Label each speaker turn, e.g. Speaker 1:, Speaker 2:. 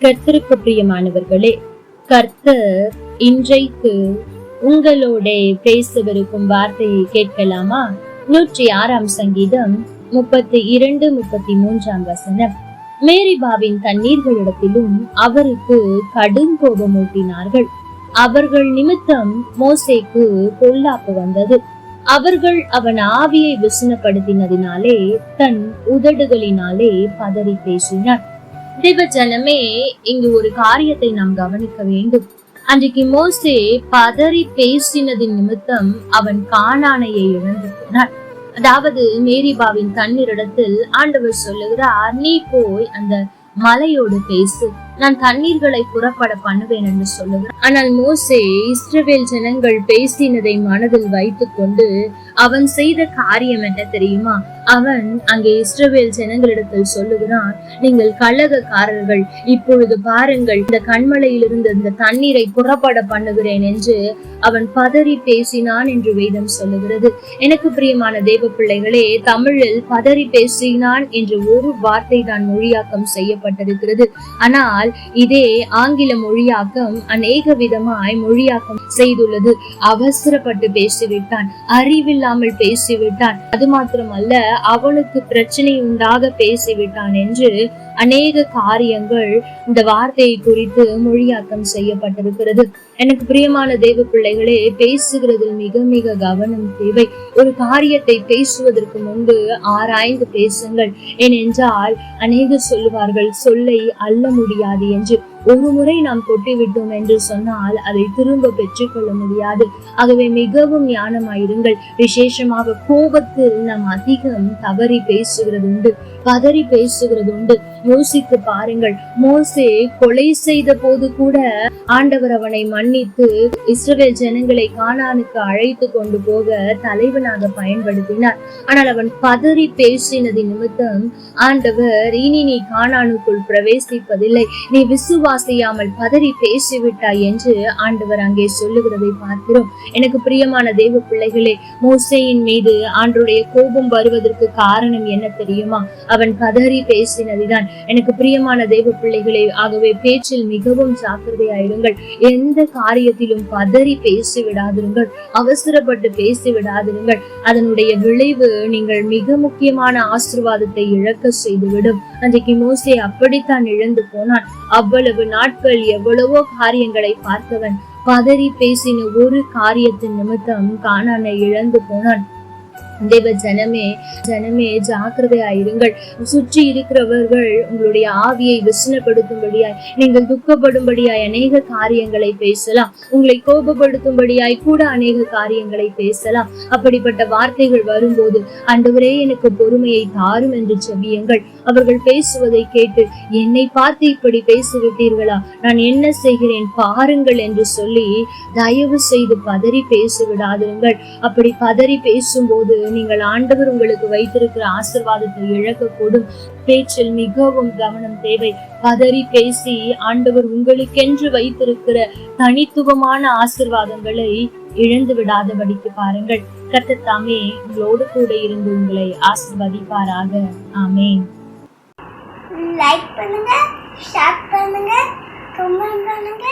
Speaker 1: கர்த்தருக்கு பிரியமானவர்களே கர்த்தர் இன்றைக்கு உங்களோட பேசவிருக்கும் வார்த்தையை கேட்கலாமா? நூற்றி ஆறாம் சங்கீதம் முப்பத்தி இரண்டு முப்பத்தி மூன்றாம் வசனம். மேரிபாவின் தண்ணீர்களிடத்திலும் அவருக்கு கடும் கோபமூட்டினார்கள். அவர்கள் நிமித்தம் மோசேக்கு பொல்லாப்பு வந்தது. அவர்கள் அவன் ஆவியை விசனப்படுத்தினதினாலே தன் உதடுகளினாலே பதறி பேசினார். தேவ ஜனமே இங்கு ஒரு காரியத்தை நாம் கவனிக்க வேண்டும். அன்றைக்கு மோசே பதறி பேசினதின் நிமித்தம் அவன் காணானையை இழந்து போனான். அதாவது மேரிபாவின் தண்ணீரிடத்தில் ஆண்டவர் சொல்லுகிறார் நீ போய் அந்த மலையோடு பேசு. நான் தண்ணீர்களை புறப்பட பண்ணுவேன் என்று சொல்லுகிறார். ஆனால் மோசே இஸ்ரவேல் ஜனங்கள் பேசினதை மனதில் வைத்துக் கொண்டு அவன் செய்த காரியம் என்ன தெரியுமா? அவன் அங்கே இஸ்ரவேல் ஜனங்களிடத்தில் சொல்லுகிறான் நீங்கள் கள்ளகக்காரர்கள் இப்பொழுது பாருங்கள் இந்த கண்மலையிலிருந்து இந்த தண்ணீரை புறப்பட பண்ணுகிறேன் என்று அவன் பதறி பேசினான் என்று வேதம் சொல்லுகிறது. எனக்கு பிரியமான தேவ பிள்ளைகளே தமிழில் பதறி பேசினான் என்று ஒரு வார்த்தை தான் மொழியாக்கம் செய்யப்பட்டிருக்கிறது. ஆனால் இதே ஆங்கில மொழியாக்கம் அநேக விதமாய் மொழியாக்கம் செய்துள்ளது. அவசரப்பட்டு பேசிவிட்டான் அறிவில்லாமல் பேசிவிட்டான். அது மாத்திரமல்ல அவனுக்கு பிரச்சனை உண்டாக பேசிவிட்டான் என்று அநேக காரியங்கள் இந்த வார்த்தையை குறித்து மொழியாக்கம் செய்யப்பட்டிருக்கிறது. எனக்கு பிரியமான தேவ பிள்ளைகளே பேசுகிறதில் மிக மிக கவனம் தேவை. ஒரு காரியத்தை பேசுவதற்கு முன்பு ஆராய்ந்து பேசுங்கள். ஏனென்றால் அநேக சொல்லுவார்கள் சொல்லை அள்ள முடியாது என்று. ஒரு முறை நாம் கொட்டிவிட்டோம் என்று சொன்னால் அதை திரும்ப பெற்றுக்கொள்ள முடியாது. ஆகவே மிகவும் ஞானமாயிருங்கள். விசேஷமாக கோபத்தில் நாம் அதிகம் தவறி பேசுகிறது உண்டு பதறி பேசுகிறது உண்டு யோசித்து பாருங்கள். மோசே கொலை செய்த போது கூட ஆண்டவர் அவனை மன்னித்து இஸ்ரவேல் ஜனங்களை காணானுக்கு அழைத்து கொண்டு போக தலைவனாக பயன்படுத்தினார். ஆனால் அவன் பதறி பேசினது நிமித்தம் ஆண்டவர் இனி நீ காணானுக்குள் பிரவேசிப்பதில்லை. நீ விசுவா அசையாமல் பதறி பேசிவிட்டாய் என்று ஆண்டவர் அங்கே சொல்லுகிறதை பார்க்கிறோம். எனக்கு பிரியமான தேவ பிள்ளைகளே மோசையின் மீது ஆண்டுடைய கோபம் வருவதற்கு காரணம் என்ன தெரியுமா? அவன் பதறி பேசினதுதான். எனக்கு பிரியமான தேவ பிள்ளைகளே ஆகவே பேச்சில் மிகவும் ஜாக்கிரதையாயிருங்கள். எந்த காரியத்திலும் பதறி பேசி விடாதிருங்கள் அவசரப்பட்டு பேசி விடாதிருங்கள் அதனுடைய விளைவு நீங்கள் மிக முக்கியமான ஆசிர்வாதத்தை இழக்க செய்துவிடும். அன்றைக்கு மோசே அப்படித்தான் இழந்து போனான். அவ்வளவு நாட்கள் எவ்வளவோ காரியங்களை பார்த்தவன் பதறி பேசின ஒரு காரியத்தின் நிமித்தம் காணானை இழந்து போனான். தேவ ஜனமே ஜனமே ஜாக்கிரதையாயிருங்கள் சுற்றி இருக்கிறவர்கள் உங்களுடைய ஆவியை விசனப்படுத்தும்படியாய் நீங்கள் துக்கப்படும்படியாய் அநேக காரியங்களை பேசலாம். உங்களை கோபப்படுத்தும்படியாய் கூட அநேக காரியங்களை பேசலாம். அப்படிப்பட்ட வார்த்தைகள் வரும்போது ஆண்டவரே எனக்கு பொறுமையை தாரும் என்று செவியுங்கள் அவர்கள் பேசுவதை கேட்டு என்னை பார்த்து இப்படி பேசிவிட்டீர்களா? நான் என்ன செய்கிறேன்? பாருங்கள் என்று சொல்லி தயவு செய்து பதறி பேசிவிடாதிருங்கள். அப்படி பதறி பேசும்போது நீங்கள் ஆண்டவர் உங்களுக்கு வைத்திருக்கிற ஆசிர்வாதத்தை இழக்கக்கூடும். பேச்சில் மிகவும் கவனம் தேவை. பதறி பேசி ஆண்டவர் உங்களுக்கென்று வைத்திருக்கிற தனித்துவமான ஆசிர்வாதங்களை இழந்து விடாதபடிக்கு பாருங்கள். கத்தத்தாமே தாமே உங்களோடு கூட இருந்து உங்களை ஆசிர்வதிப்பாராக. ஆமே
Speaker 2: லைக் பண்ணுங்க ஷேர் பண்ணுங்க கமெண்ட் பண்ணுங்க.